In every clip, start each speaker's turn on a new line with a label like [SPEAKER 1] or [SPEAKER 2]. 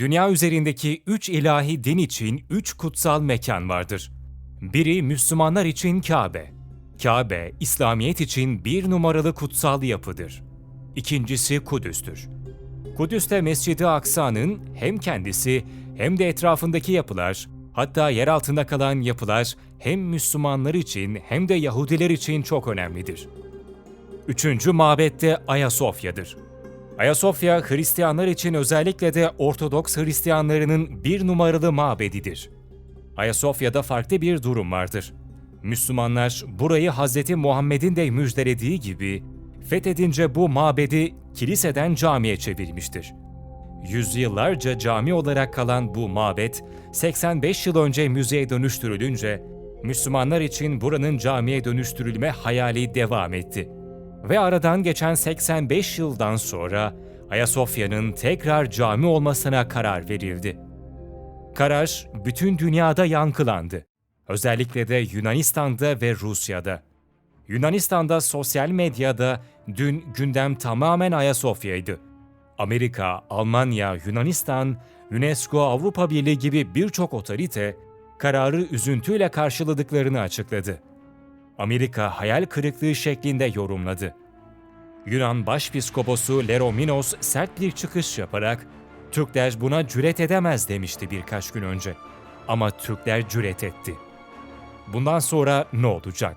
[SPEAKER 1] Dünya üzerindeki üç ilahi din için üç kutsal mekan vardır. Biri Müslümanlar için Kabe. Kabe, İslamiyet için bir numaralı kutsal yapıdır. İkincisi Kudüs'tür. Kudüs'te Mescid-i Aksa'nın hem kendisi hem de etrafındaki yapılar, hatta yer altında kalan yapılar hem Müslümanlar için hem de Yahudiler için çok önemlidir. Üçüncü mabet de Ayasofya'dır. Ayasofya, Hristiyanlar için özellikle de Ortodoks Hristiyanlarının bir numaralı mabedidir. Ayasofya'da farklı bir durum vardır. Müslümanlar burayı Hz. Muhammed'in de müjdelediği gibi fethedince bu mabedi kiliseden camiye çevirmiştir. Yüzyıllarca cami olarak kalan bu mabet, 85 yıl önce müzeye dönüştürülünce, Müslümanlar için buranın camiye dönüştürülme hayali devam etti. Ve aradan geçen 85 yıldan sonra Ayasofya'nın tekrar cami olmasına karar verildi. Karar bütün dünyada yankılandı. Özellikle de Yunanistan'da ve Rusya'da. Yunanistan'da sosyal medyada dün gündem tamamen Ayasofya'ydı. Amerika, Almanya, Yunanistan, UNESCO, Avrupa Birliği gibi birçok otorite kararı üzüntüyle karşıladıklarını açıkladı. Amerika hayal kırıklığı şeklinde yorumladı. Yunan Başpiskoposu Lerominos sert bir çıkış yaparak Türkler buna cüret edemez demişti birkaç gün önce. Ama Türkler cüret etti. Bundan sonra ne olacak?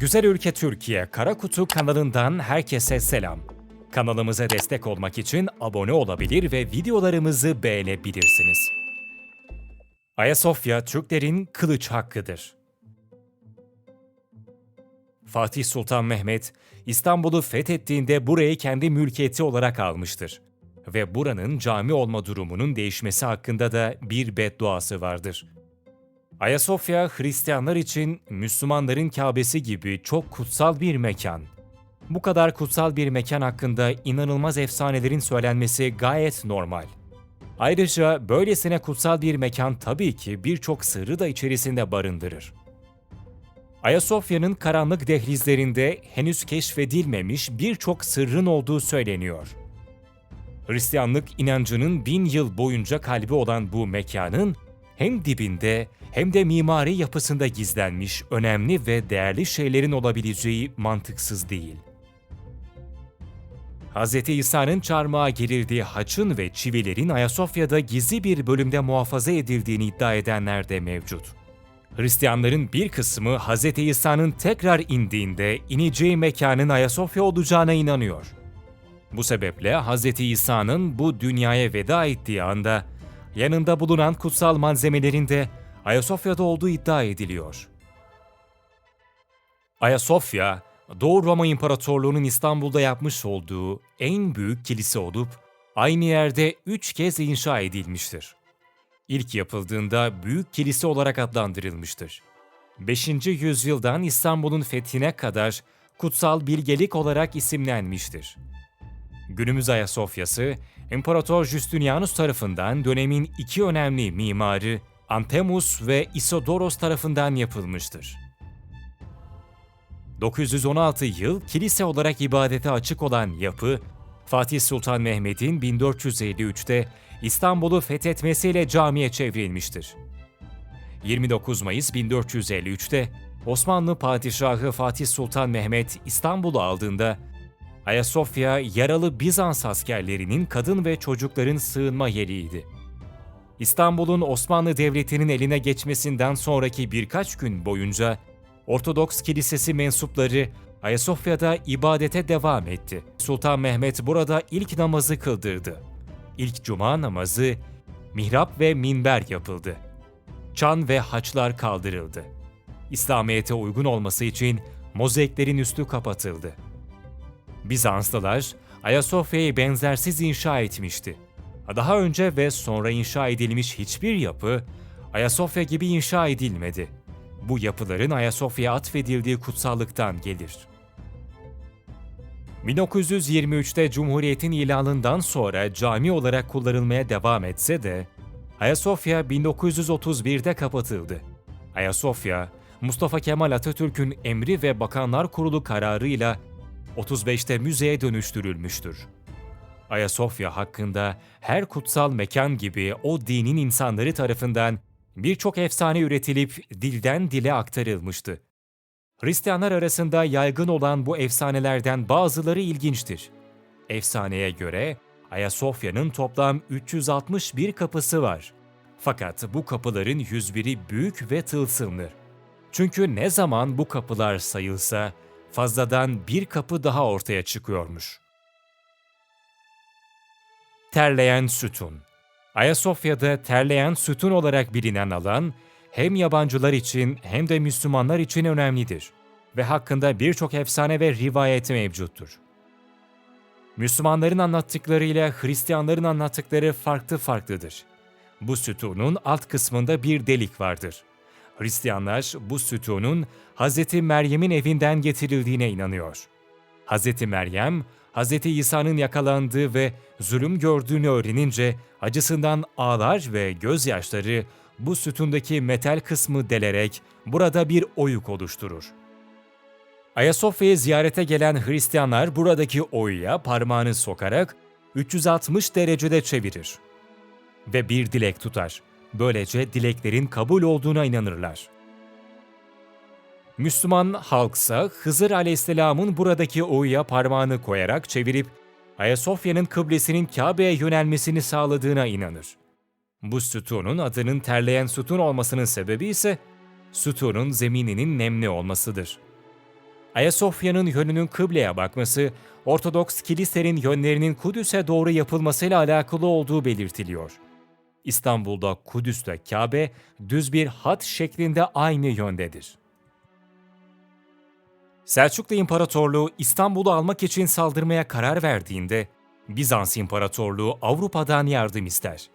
[SPEAKER 1] Güzel Ülke Türkiye Kara Kutu kanalından herkese selam. Kanalımıza destek olmak için abone olabilir ve videolarımızı beğenebilirsiniz. Ayasofya Türklerin kılıç hakkıdır. Fatih Sultan Mehmet, İstanbul'u fethettiğinde burayı kendi mülkiyeti olarak almıştır. Ve buranın cami olma durumunun değişmesi hakkında da bir bedduası vardır. Ayasofya, Hristiyanlar için Müslümanların Kabe'si gibi çok kutsal bir mekan. Bu kadar kutsal bir mekan hakkında inanılmaz efsanelerin söylenmesi gayet normal. Ayrıca böylesine kutsal bir mekan tabii ki birçok sırrı da içerisinde barındırır. Ayasofya'nın karanlık dehlizlerinde henüz keşfedilmemiş birçok sırrın olduğu söyleniyor. Hristiyanlık inancının bin yıl boyunca kalbi olan bu mekanın hem dibinde hem de mimari yapısında gizlenmiş önemli ve değerli şeylerin olabileceği mantıksız değil. Hz. İsa'nın çarmıha gerildiği haçın ve çivilerin Ayasofya'da gizli bir bölümde muhafaza edildiğini iddia edenler de mevcut. Hristiyanların bir kısmı Hz. İsa'nın tekrar indiğinde ineceği mekanın Ayasofya olacağına inanıyor. Bu sebeple Hz. İsa'nın bu dünyaya veda ettiği anda yanında bulunan kutsal malzemelerin de Ayasofya'da olduğu iddia ediliyor. Ayasofya, Doğu Roma İmparatorluğu'nun İstanbul'da yapmış olduğu en büyük kilise olup aynı yerde üç kez inşa edilmiştir. İlk yapıldığında Büyük Kilise olarak adlandırılmıştır. 5. yüzyıldan İstanbul'un fethine kadar kutsal bilgelik olarak isimlenmiştir. Günümüz Ayasofya'sı, İmparator Justinianus tarafından dönemin iki önemli mimarı Antemus ve Isodoros tarafından yapılmıştır. 916 yıl kilise olarak ibadete açık olan yapı, Fatih Sultan Mehmet'in 1453'te İstanbul'u fethetmesiyle camiye çevrilmiştir. 29 Mayıs 1453'te Osmanlı Padişahı Fatih Sultan Mehmet İstanbul'u aldığında Ayasofya yaralı Bizans askerlerinin kadın ve çocukların sığınma yeriydi. İstanbul'un Osmanlı Devleti'nin eline geçmesinden sonraki birkaç gün boyunca Ortodoks Kilisesi mensupları Ayasofya'da ibadete devam etti. Sultan Mehmet burada ilk namazı kıldırdı. İlk cuma namazı, mihrap ve minber yapıldı. Çan ve haçlar kaldırıldı. İslamiyet'e uygun olması için mozaiklerin üstü kapatıldı. Bizanslılar Ayasofya'yı benzersiz inşa etmişti. Daha önce ve sonra inşa edilmiş hiçbir yapı Ayasofya gibi inşa edilmedi. Bu yapıların Ayasofya'ya atfedildiği kutsallıktan gelir. 1923'te Cumhuriyet'in ilanından sonra cami olarak kullanılmaya devam etse de Ayasofya 1931'de kapatıldı. Ayasofya, Mustafa Kemal Atatürk'ün emri ve Bakanlar Kurulu kararıyla 35'te müzeye dönüştürülmüştür. Ayasofya hakkında her kutsal mekan gibi o dinin insanları tarafından birçok efsane üretilip dilden dile aktarılmıştı. Hristiyanlar arasında yaygın olan bu efsanelerden bazıları ilginçtir. Efsaneye göre Ayasofya'nın toplam 361 kapısı var. Fakat bu kapıların 101'i büyük ve tılsımlı. Çünkü ne zaman bu kapılar sayılsa fazladan bir kapı daha ortaya çıkıyormuş. Terleyen sütun Ayasofya'da terleyen sütun olarak bilinen alan hem yabancılar için hem de Müslümanlar için önemlidir ve hakkında birçok efsane ve rivayet mevcuttur. Müslümanların anlattıklarıyla Hristiyanların anlattıkları farklı farklıdır. Bu sütunun alt kısmında bir delik vardır. Hristiyanlar bu sütunun Hz. Meryem'in evinden getirildiğine inanıyor. Hz. Meryem, Hz. İsa'nın yakalandığı ve zulüm gördüğünü öğrenince acısından ağlar ve gözyaşları bu sütundaki metal kısmı delerek burada bir oyuk oluşturur. Ayasofya'yı ziyarete gelen Hristiyanlar buradaki oyuya parmağını sokarak 360 derecede çevirir ve bir dilek tutar. Böylece dileklerin kabul olduğuna inanırlar. Müslüman halksa Hızır Aleyhisselam'ın buradaki oyuya parmağını koyarak çevirip Ayasofya'nın kıblesinin Kabe'ye yönelmesini sağladığına inanır. Bu sütunun adının terleyen sütun olmasının sebebi ise sütunun zemininin nemli olmasıdır. Ayasofya'nın yönünün kıbleye bakması, Ortodoks kilisenin yönlerinin Kudüs'e doğru yapılmasıyla alakalı olduğu belirtiliyor. İstanbul'da Kudüs'te Kabe düz bir hat şeklinde aynı yöndedir. Selçuklu İmparatorluğu İstanbul'u almak için saldırmaya karar verdiğinde Bizans İmparatorluğu Avrupa'dan yardım ister.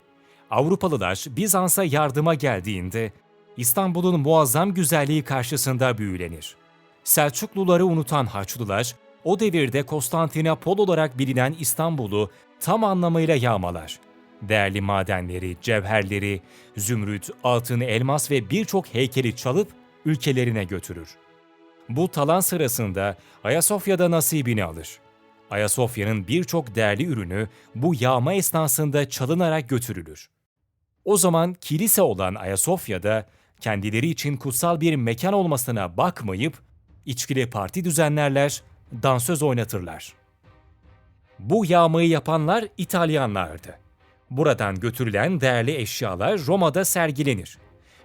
[SPEAKER 1] Avrupalılar Bizans'a yardıma geldiğinde İstanbul'un muazzam güzelliği karşısında büyülenir. Selçukluları unutan Haçlılar o devirde Konstantinopol olarak bilinen İstanbul'u tam anlamıyla yağmalar. Değerli madenleri, cevherleri, zümrüt, altın, elmas ve birçok heykeli çalıp ülkelerine götürür. Bu talan sırasında Ayasofya'da nasibini alır. Ayasofya'nın birçok değerli ürünü bu yağma esnasında çalınarak götürülür. O zaman kilise olan Ayasofya'da kendileri için kutsal bir mekan olmasına bakmayıp içkili parti düzenlerler, dansöz oynatırlar. Bu yağmayı yapanlar İtalyanlardı. Buradan götürülen değerli eşyalar Roma'da sergilenir.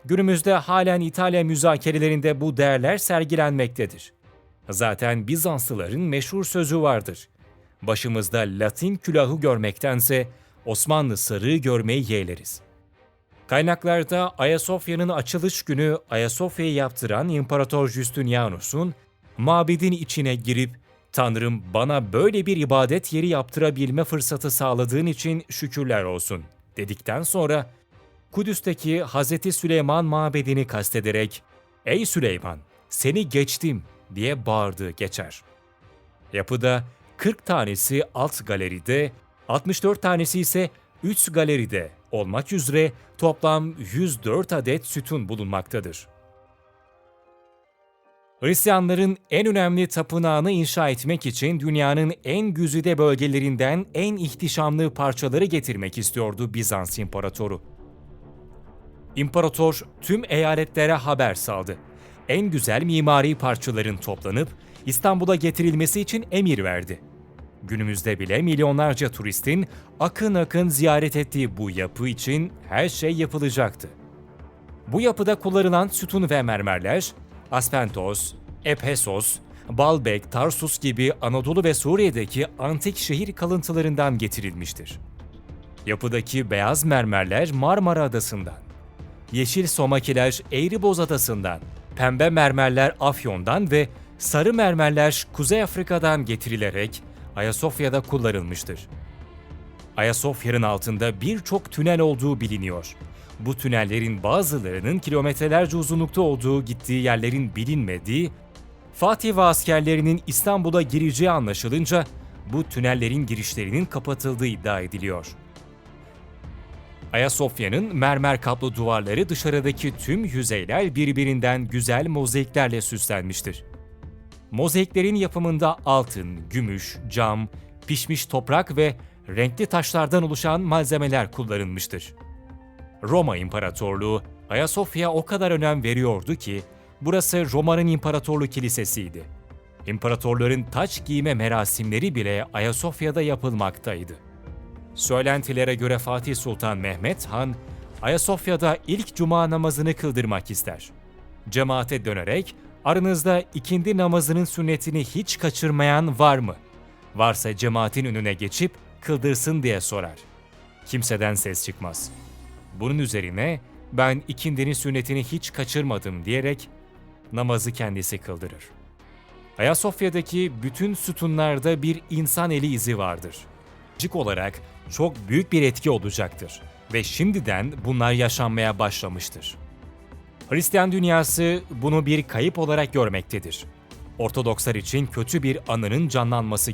[SPEAKER 1] Günümüzde halen İtalya müzakerelerinde bu değerler sergilenmektedir. Zaten Bizanslıların meşhur sözü vardır. Başımızda Latin külahı görmektense Osmanlı sarığı görmeyi yeğleriz. Kaynaklarda Ayasofya'nın açılış günü Ayasofya'yı yaptıran İmparator Justinianus'un mabedin içine girip Tanrım bana böyle bir ibadet yeri yaptırabilme fırsatı sağladığın için şükürler olsun dedikten sonra Kudüs'teki Hz. Süleyman mabedini kastederek Ey Süleyman seni geçtim diye bağırdığı geçer. Yapıda 40 tanesi alt galeride, 64 tanesi ise üst galeride olmak üzere toplam 104 adet sütun bulunmaktadır. Hristiyanların en önemli tapınağını inşa etmek için dünyanın en güzide bölgelerinden en ihtişamlı parçaları getirmek istiyordu Bizans İmparatoru. İmparator tüm eyaletlere haber saldı. En güzel mimari parçaların toplanıp İstanbul'a getirilmesi için emir verdi. Günümüzde bile milyonlarca turistin akın akın ziyaret ettiği bu yapı için her şey yapılacaktı. Bu yapıda kullanılan sütun ve mermerler, Aspentos, Ephesos, Balbek, Tarsus gibi Anadolu ve Suriye'deki antik şehir kalıntılarından getirilmiştir. Yapıdaki beyaz mermerler Marmara Adası'ndan, yeşil somakiler Eğriboz Adası'ndan, pembe mermerler Afyon'dan ve sarı mermerler Kuzey Afrika'dan getirilerek Ayasofya'da kullanılmıştır. Ayasofya'nın altında birçok tünel olduğu biliniyor. Bu tünellerin bazılarının kilometrelerce uzunlukta olduğu gittiği yerlerin bilinmediği, Fatih ve askerlerinin İstanbul'a gireceği anlaşılınca bu tünellerin girişlerinin kapatıldığı iddia ediliyor. Ayasofya'nın mermer kaplı duvarları dışarıdaki tüm yüzeyler birbirinden güzel mozaiklerle süslenmiştir. Mozaiklerin yapımında altın, gümüş, cam, pişmiş toprak ve renkli taşlardan oluşan malzemeler kullanılmıştır. Roma İmparatorluğu Ayasofya'ya o kadar önem veriyordu ki burası Roma'nın imparatorluk kilisesiydi. İmparatorların taç giyme merasimleri bile Ayasofya'da yapılmaktaydı. Söylentilere göre Fatih Sultan Mehmet Han, Ayasofya'da ilk cuma namazını kıldırmak ister. Cemaate dönerek, aranızda ikindi namazının sünnetini hiç kaçırmayan var mı? Varsa cemaatin önüne geçip kıldırsın diye sorar. Kimseden ses çıkmaz. Bunun üzerine ben ikindinin sünnetini hiç kaçırmadım diyerek namazı kendisi kıldırır. Ayasofya'daki bütün sütunlarda bir insan eli izi vardır. Cik olarak çok büyük bir etki olacaktır ve şimdiden bunlar yaşanmaya başlamıştır. Hristiyan dünyası bunu bir kayıp olarak görmektedir. Ortodokslar için kötü bir anının canlanması